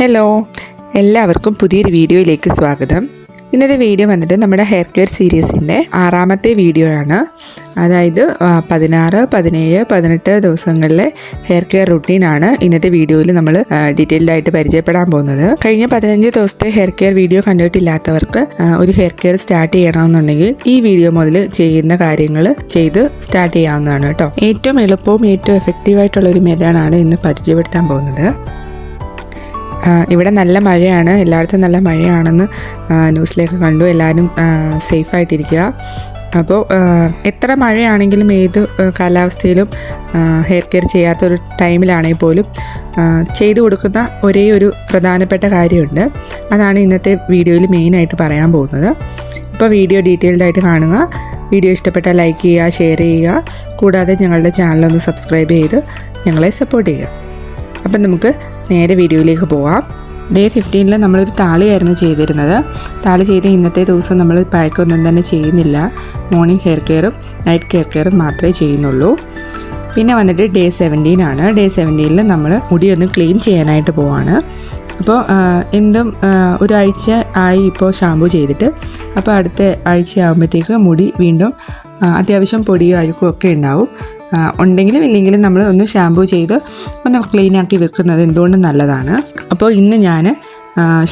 Hello എല്ലാവർക്കും പുതിയൊരു വീഡിയോയിലേക്ക് സ്വാഗതം. ഇന്നത്തെ വീഡിയോ വന്നിട്ട് നമ്മുടെ ഹെയർ കെയർ സീരീസിന്റെ ആറാമത്തെ വീഡിയോ ആണ്. അതായത് പതിനാറ് പതിനേഴ് പതിനെട്ട് ദിവസങ്ങളിലെ ഹെയർ കെയർ റുട്ടീനാണ് ഇന്നത്തെ വീഡിയോയിൽ നമ്മൾ ഡീറ്റെയിൽഡ് ആയിട്ട് പരിചയപ്പെടാൻ പോകുന്നത്. കഴിഞ്ഞ പതിനഞ്ച് ദിവസത്തെ ഹെയർ കെയർ വീഡിയോ കണ്ടിട്ടില്ലാത്തവർക്ക് ഒരു ഹെയർ കെയർ സ്റ്റാർട്ട് ചെയ്യണമെന്നുണ്ടെങ്കിൽ ഈ വീഡിയോ മുതൽ ചെയ്യുന്ന കാര്യങ്ങൾ ചെയ്ത് സ്റ്റാർട്ട് ചെയ്യാവുന്നതാണ് കേട്ടോ. ഏറ്റവും എളുപ്പവും ഏറ്റവും എഫക്റ്റീവായിട്ടുള്ള ഒരു മെത്തേഡാണ് ഇന്ന് പരിചയപ്പെടുത്താൻ പോകുന്നത്. ഇവിടെ നല്ല മഴയാണ്. എല്ലായിടത്തും നല്ല മഴയാണെന്ന് ന്യൂസിലേക്ക് കണ്ടു. എല്ലാവരും സേഫായിട്ടിരിക്കുക. അപ്പോൾ എത്ര മഴയാണെങ്കിലും ഏത് കാലാവസ്ഥയിലും ഹെയർ കെയർ ചെയ്യാത്തൊരു ടൈമിലാണെങ്കിൽ പോലും ചെയ്തു കൊടുക്കുന്ന ഒരേ ഒരു പ്രധാനപ്പെട്ട കാര്യമുണ്ട്. അതാണ് ഇന്നത്തെ വീഡിയോയിൽ മെയിനായിട്ട് പറയാൻ പോകുന്നത്. ഇപ്പോൾ വീഡിയോ ഡീറ്റെയിൽഡ് ആയിട്ട് കാണുക. വീഡിയോ ഇഷ്ടപ്പെട്ടാൽ ലൈക്ക് ചെയ്യുക ഷെയർ ചെയ്യുക. കൂടാതെ ഞങ്ങളുടെ ചാനലൊന്ന് സബ്സ്ക്രൈബ് ചെയ്ത് ഞങ്ങളെ സപ്പോർട്ട് ചെയ്യുക. അപ്പം നമുക്ക് നേരെ വീഡിയോയിലേക്ക് പോവാം. ഡേ ഫിഫ്റ്റീനിൽ നമ്മളൊരു താളിയായിരുന്നു ചെയ്തിരുന്നത്. താളി ചെയ്ത് ഇന്നത്തെ ദിവസം നമ്മൾ പാക്കൊന്നും തന്നെ ചെയ്യുന്നില്ല. മോർണിംഗ് ഹെയർ കെയറും നൈറ്റ് ഹെയർ കെയറും മാത്രമേ ചെയ്യുന്നുള്ളൂ. പിന്നെ വന്നിട്ട് ഡേ സെവന്റീൻ ആണ്. ഡേ സെവന്റീനിൽ നമ്മൾ മുടിയൊന്ന് ക്ലീൻ ചെയ്യാനായിട്ട് പോവാണ്. അപ്പോൾ എന്തും ഒരാഴ്ച ആയി ഇപ്പോൾ ഷാമ്പു ചെയ്തിട്ട്. അപ്പോൾ അടുത്ത ആഴ്ച ആകുമ്പോഴത്തേക്ക് മുടി വീണ്ടും അത്യാവശ്യം പൊടിയും അഴുക്കും ഒക്കെ ഉണ്ടാവും. ഉണ്ടെങ്കിലും ഇല്ലെങ്കിലും നമ്മൾ ഒന്ന് ഷാമ്പൂ ചെയ്ത് ഒന്ന് ക്ലീൻ ആക്കി വെക്കുന്നത് എന്തുകൊണ്ടും നല്ലതാണ്. അപ്പോൾ ഇന്ന് ഞാൻ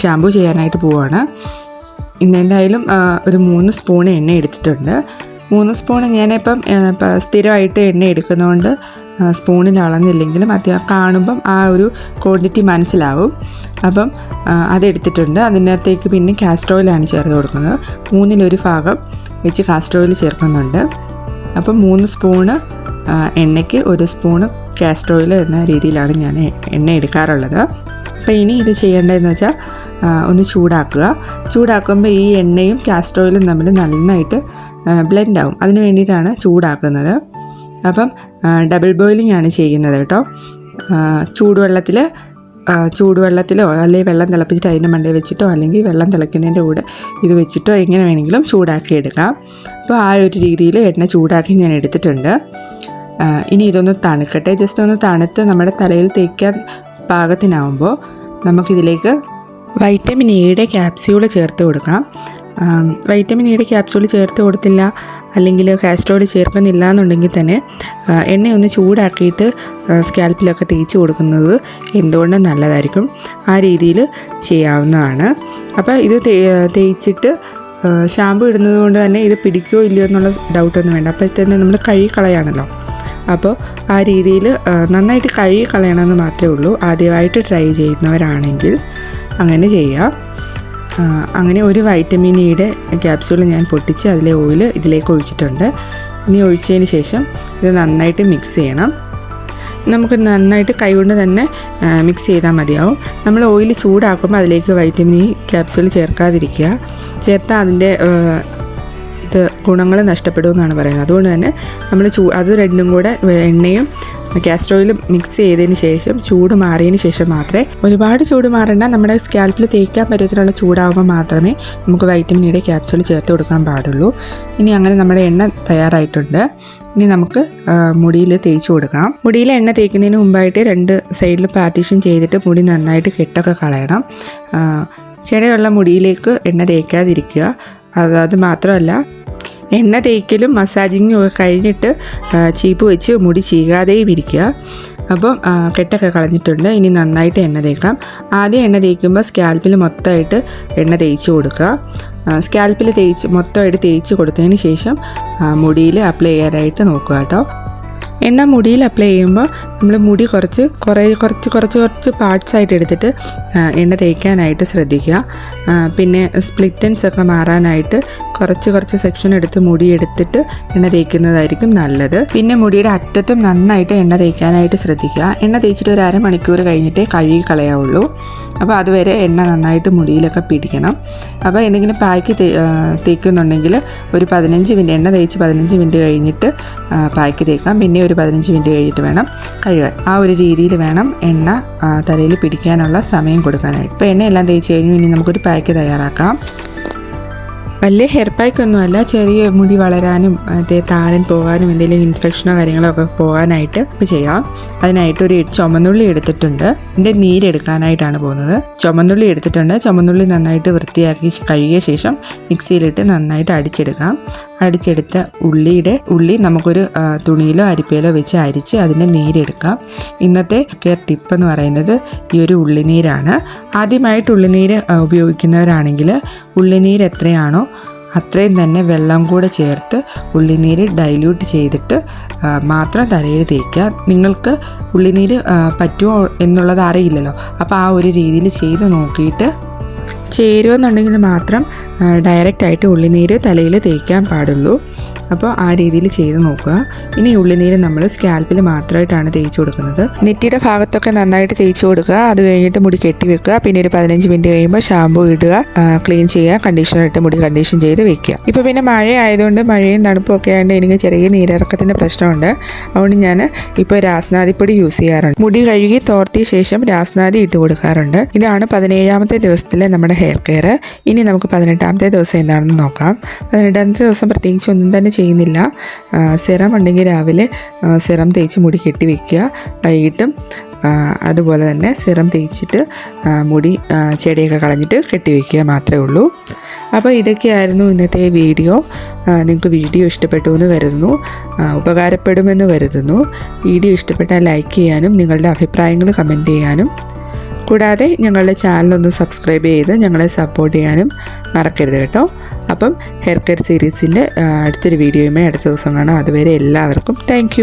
ഷാമ്പൂ ചെയ്യാനായിട്ട് പോവാണ്. ഇന്ന് എന്തായാലും ഒരു മൂന്ന് സ്പൂൺ എണ്ണ എടുത്തിട്ടുണ്ട്. മൂന്ന് സ്പൂൺ ഞാനിപ്പം സ്ഥിരമായിട്ട് എണ്ണ എടുക്കുന്നതുകൊണ്ട് സ്പൂണിൽ അളന്നില്ലെങ്കിലും അത്യാ കാണുമ്പം ആ ഒരു ക്വാണ്ടിറ്റി മനസ്സിലാവും. അപ്പം അതെടുത്തിട്ടുണ്ട്. അതിനകത്തേക്ക് പിന്നെ കാസ്റ്റർ ഓയിലാണ് ചേർത്ത് കൊടുക്കുന്നത്. മൂന്നിലൊരു ഭാഗം വെച്ച് കാസ്റ്റർ ഓയിൽ ചേർക്കുന്നുണ്ട്. അപ്പം മൂന്ന് സ്പൂണ് എണ്ണയ്ക്ക് ഒരു സ്പൂണ് കാസ്റ്റർ ഓയിൽ എന്ന രീതിയിലാണ് ഞാൻ എണ്ണ എടുക്കാറുള്ളത്. അപ്പോൾ ഇനി ഇത് ചെയ്യേണ്ടതെന്ന് വെച്ചാൽ ഒന്ന് ചൂടാക്കുക. ചൂടാക്കുമ്പോൾ ഈ എണ്ണയും കാസ്റ്റർ ഓയിലും തമ്മിൽ നന്നായിട്ട് ബ്ലെൻഡ് ആവും. അതിന് വേണ്ടിയിട്ടാണ് ചൂടാക്കുന്നത്. അപ്പം ഡബിൾ ബോയിലിംഗ് ആണ് ചെയ്യുന്നത് കേട്ടോ. ചൂടുവെള്ളത്തിൽ ചൂടുവെള്ളത്തിലോ അല്ലെങ്കിൽ വെള്ളം തിളപ്പിച്ചിട്ട് അതിന്റെ മണ്ടയിൽ വെച്ചിട്ടോ അല്ലെങ്കിൽ വെള്ളം തിളയ്ക്കുന്നതിന്റെ കൂടെ ഇത് വെച്ചിട്ടോ എങ്ങനെ വേണമെങ്കിലും ചൂടാക്കി എടുക്കാം. അപ്പോൾ ആ ഒരു രീതിയിൽ എണ്ണ ചൂടാക്കി ഞാൻ എടുത്തിട്ടുണ്ട്. ഇനി ഇതൊന്ന് തണുക്കട്ടെ. ജസ്റ്റ് ഒന്ന് തണുത്ത് നമ്മുടെ തലയിൽ തേക്കാൻ പാകത്തിനാവുമ്പോൾ നമുക്കിതിലേക്ക് വൈറ്റമിൻ എയുടെ ക്യാപ്സ്യൂൾ ചേർത്ത് കൊടുക്കാം. വൈറ്റമിൻ എയുടെ ക്യാപ്സ്യൂൾ ചേർത്ത് കൊടുത്തില്ല അല്ലെങ്കിൽ കാസ്ട്രോൾ ചേർക്കുന്നില്ല എന്നുണ്ടെങ്കിൽ തന്നെ എണ്ണയൊന്ന് ചൂടാക്കിയിട്ട് സ്കാൽപ്പിലൊക്കെ തേച്ച് കൊടുക്കുന്നത് എന്തുകൊണ്ടും നല്ലതായിരിക്കും. ആ രീതിയിൽ ചെയ്യാവുന്നതാണ്. അപ്പോൾ ഇത് തേച്ചിട്ട് ഷാമ്പു ഇടുന്നത് കൊണ്ട് തന്നെ ഇത് പിടിക്കോ ഇല്ലയോ എന്നുള്ള ഡൗട്ടൊന്നും വേണ്ട. അപ്പോൾ തന്നെ നമ്മൾ കഴുകി കളയാണല്ലോ. അപ്പോൾ ആ രീതിയിൽ നന്നായിട്ട് കഴുകി കളയണമെന്ന് മാത്രമേ ഉള്ളൂ. ആദ്യമായിട്ട് ട്രൈ ചെയ്യുന്നവരാണെങ്കിൽ അങ്ങനെ ചെയ്യുക. അങ്ങനെ ഒരു വൈറ്റമിൻ ഇയുടെ ക്യാപ്സ്യൂൾ ഞാൻ പൊട്ടിച്ച് അതിലെ ഓയിൽ ഇതിലേക്ക് ഒഴിച്ചിട്ടുണ്ട്. ഇനി ഒഴിച്ചതിന് ശേഷം ഇത് നന്നായിട്ട് മിക്സ് ചെയ്യണം. നമുക്ക് നന്നായിട്ട് കൈകൊണ്ട് തന്നെ മിക്സ് ചെയ്താൽ മതിയാവും. നമ്മൾ ഓയിൽ ചൂടാക്കുമ്പോൾ അതിലേക്ക് വൈറ്റമിൻ ഇ ക്യാപ്സ്യൂൾ ചേർക്കാതിരിക്കുക. ചേർത്താൽ അതിന്റെ ഇത് ഗുണങ്ങൾ നഷ്ടപ്പെടുമെന്നാണ് പറയുന്നത്. അതുകൊണ്ട് തന്നെ നമ്മൾ ചൂ അത് രണ്ടും കൂടെ എണ്ണയും കാസ്റ്റർ ഓയിലും മിക്സ് ചെയ്തതിന് ശേഷം ചൂട് മാറിയതിന് ശേഷം മാത്രമേ ഒരുപാട് ചൂട് മാറേണ്ട. നമ്മുടെ സ്കാൽപ്പിൽ തേക്കാൻ പറ്റത്തിലുള്ള ചൂടാകുമ്പോൾ മാത്രമേ നമുക്ക് വൈറ്റമിൻ ഇയുടെ ക്യാപ്സ്യൂൾ ചേർത്ത് കൊടുക്കാൻ പാടുള്ളൂ. ഇനി അങ്ങനെ നമ്മുടെ എണ്ണ തയ്യാറായിട്ടുണ്ട്. ഇനി നമുക്ക് മുടിയിൽ തേച്ച് കൊടുക്കാം. മുടിയിൽ എണ്ണ തേക്കുന്നതിന് മുമ്പായിട്ട് രണ്ട് സൈഡിൽ പാർട്ടീഷൻ ചെയ്തിട്ട് മുടി നന്നായിട്ട് കെട്ടൊക്കെ കളയണം. ചെടയുള്ള മുടിയിലേക്ക് എണ്ണ തേക്കാതിരിക്കുക. അത് അത് മാത്രമല്ല എണ്ണ തേക്കലും മസാജിങ്ങും ഒക്കെ കഴിഞ്ഞിട്ട് ചീപ്പ് വെച്ച് മുടി ചീകാതെയും ഇരിക്കുക. അപ്പം കെട്ടൊക്കെ കളഞ്ഞിട്ടുണ്ട്. ഇനി നന്നായിട്ട് എണ്ണ തേക്കാം. ആദ്യം എണ്ണ തേക്കുമ്പോൾ സ്കാൽപ്പിൽ മൊത്തമായിട്ട് എണ്ണ തേച്ച് കൊടുക്കുക. സ്കാൽപ്പിൽ തേച്ച് മൊത്തമായിട്ട് തേച്ച് കൊടുത്തതിന് ശേഷം മുടിയിൽ അപ്ലൈ ചെയ്യാനായിട്ട് നോക്കുക കേട്ടോ. എണ്ണ മുടിയിൽ അപ്ലൈ ചെയ്യുമ്പോൾ നമ്മൾ മുടി കുറച്ച് കുറേ കുറച്ച് കുറച്ച് കുറച്ച് പാർട്സ് ആയിട്ട് എടുത്തിട്ട് എണ്ണ തേക്കാനായിട്ട് ശ്രദ്ധിക്കുക. പിന്നെ സ്പ്ലിറ്റൻസ് ഒക്കെ മാറാനായിട്ട് കുറച്ച് കുറച്ച് സെക്ഷൻ എടുത്ത് മുടി എടുത്തിട്ട് എണ്ണ തേക്കുന്നതായിരിക്കും നല്ലത്. പിന്നെ മുടിയുടെ അറ്റത്തും നന്നായിട്ട് എണ്ണ തേക്കാനായിട്ട് ശ്രദ്ധിക്കുക. എണ്ണ തേച്ചിട്ട് ഒരു അരമണിക്കൂർ കഴിഞ്ഞിട്ടേ കഴുകി കളയാവുള്ളൂ. അപ്പോൾ അതുവരെ എണ്ണ നന്നായിട്ട് മുടിയിലൊക്കെ പിടിക്കണം. അപ്പോൾ എന്തെങ്കിലും പായ്ക്ക് തേക്കുന്നുണ്ടെങ്കിൽ ഒരു പതിനഞ്ച് മിനിറ്റ് എണ്ണ തേച്ച് പതിനഞ്ച് മിനിറ്റ് കഴിഞ്ഞിട്ട് പായ്ക്ക് തേക്കാം. പിന്നെ ഒരു പതിനഞ്ച് മിനിറ്റ് കഴിഞ്ഞിട്ട് വേണം കഴുകാൻ. ആ ഒരു രീതിയിൽ വേണം എണ്ണ തലയിൽ പിടിക്കാനുള്ള സമയം കൊടുക്കാനായിട്ട്. ഇപ്പോൾ എണ്ണയെല്ലാം തേച്ച് കഴിഞ്ഞു ഇനി നമുക്കൊരു പാക്ക് തയ്യാറാക്കാം. വലിയ ഹെയർ പാക്ക് ഒന്നുമല്ല ചെറിയ മുടി വളരാനും അതേ താരൻ പോകാനും എന്തെങ്കിലും ഇൻഫെക്ഷനോ കാര്യങ്ങളോ ഒക്കെ പോകാനായിട്ട് ഇപ്പം ചെയ്യാം. അതിനായിട്ട് ഒരു ചുമന്നുള്ളി എടുത്തിട്ടുണ്ട്. എന്റെ നീരെടുക്കാനായിട്ടാണ് പോകുന്നത്. ചുമന്നുള്ളി എടുത്തിട്ടുണ്ട്. ചുമന്നുള്ളി നന്നായിട്ട് വൃത്തിയാക്കി കഴുകിയ ശേഷം മിക്സിയിലിട്ട് നന്നായിട്ട് അടിച്ചെടുക്കാം. അടിച്ചെടുത്ത ഉള്ളിയുടെ ഉള്ളി നമുക്കൊരു തുണിയിലോ അരിപ്പയിലോ വെച്ച് അരിച്ച് അതിന്റെ നീരെടുക്കാം. ഇന്നത്തെ കെയർ ടിപ്പ് എന്ന് പറയുന്നത് ഈ ഒരു ഉള്ളിനീരാണ്. ആദ്യമായിട്ട് ഉള്ളിനീര് ഉപയോഗിക്കുന്നവരാണെങ്കിൽ ഉള്ളിനീര് എത്രയാണോ അത്രയും തന്നെ വെള്ളം കൂടെ ചേർത്ത് ഉള്ളിനീര് ഡൈല്യൂട്ട് ചെയ്തിട്ട് മാത്രം തലയിൽ തേക്കുക. നിങ്ങൾക്ക് ഉള്ളിനീര് പറ്റുമോ എന്നുള്ളത് അറിയില്ലല്ലോ. അപ്പോൾ ആ ഒരു രീതിയിൽ ചെയ്ത് നോക്കിയിട്ട് ചേരുമെന്നുണ്ടെങ്കിൽ മാത്രം ഡയറക്റ്റായിട്ട് ഉള്ളിനീര് തലയിൽ തേക്കാൻ പാടുള്ളൂ. അപ്പോൾ ആ രീതിയിൽ ചെയ്ത് നോക്കുക. ഇനി ഉള്ളിനീര് നമ്മൾ സ്കാൽപ്പിൽ മാത്രമായിട്ടാണ് തേച്ച് കൊടുക്കുന്നത്. നെറ്റിയുടെ ഭാഗത്തൊക്കെ നന്നായിട്ട് തേച്ച് കൊടുക്കുക. അത് കഴിഞ്ഞിട്ട് മുടി കെട്ടി വെക്കുക. പിന്നെ ഒരു പതിനഞ്ച് മിനിറ്റ് കഴിയുമ്പോൾ ഷാമ്പു ഇടുക ക്ലീൻ ചെയ്യുക കണ്ടീഷണർ ഇട്ട് മുടി കണ്ടീഷൻ ചെയ്ത് വെക്കുക. ഇപ്പോൾ പിന്നെ മഴ ആയതുകൊണ്ട് മഴയും തണുപ്പും ഒക്കെ ആയതുകൊണ്ട് എനിക്ക് ചെറിയ നീരിറക്കത്തിന്റെ പ്രശ്നമുണ്ട്. അതുകൊണ്ട് ഞാൻ ഇപ്പോൾ രാസ്നാദിപ്പൊടി യൂസ് ചെയ്യാറുണ്ട്. മുടി കഴുകി തോർത്തിയ ശേഷം രാസ്നാദി ഇട്ട് കൊടുക്കാറുണ്ട്. ഇതാണ് പതിനേഴാമത്തെ ദിവസത്തിലെ നമ്മുടെ ഹെയർ കെയർ ഇനി നമുക്ക് പതിനെട്ടാമത്തെ ദിവസം എന്താണെന്ന് നോക്കാം. പതിനെട്ടാമത്തെ ദിവസം പ്രത്യേകിച്ച് ഒന്നും തന്നെ ചെയ്യുന്നില്ല. സിറം ഉണ്ടെങ്കിൽ രാവിലെ സിറം തേച്ച് മുടി കെട്ടി വെക്കുക. വൈകിട്ടും അതുപോലെ തന്നെ സിറം തേച്ചിട്ട് മുടി ചെടിയൊക്കെ കളഞ്ഞിട്ട് കെട്ടി വെക്കുക മാത്രമേ ഉള്ളൂ. അപ്പോൾ ഇതൊക്കെയായിരുന്നു ഇന്നത്തെ വീഡിയോ. നിങ്ങൾക്ക് വീഡിയോ ഇഷ്ടപ്പെട്ടു എന്ന് കരുതുന്നു. ഉപകാരപ്പെടുമെന്ന് കരുതുന്നു. വീഡിയോ ഇഷ്ടപ്പെട്ടാൽ ലൈക്ക് ചെയ്യാനും നിങ്ങളുടെ അഭിപ്രായങ്ങൾ കമന്റ് ചെയ്യാനും. കൂടാതെ ഞങ്ങളുടെ ചാനലൊന്ന് സബ്സ്ക്രൈബ് ചെയ്ത് ഞങ്ങളെ സപ്പോർട്ട് ചെയ്യാനും മറക്കരുത് കേട്ടോ. അപ്പം ഹെയർ കെയർ സീരീസിന്റെ അടുത്തൊരു വീഡിയോയുമായി അടുത്ത ദിവസം കാണാം. അതുവരെ എല്ലാവർക്കും താങ്ക്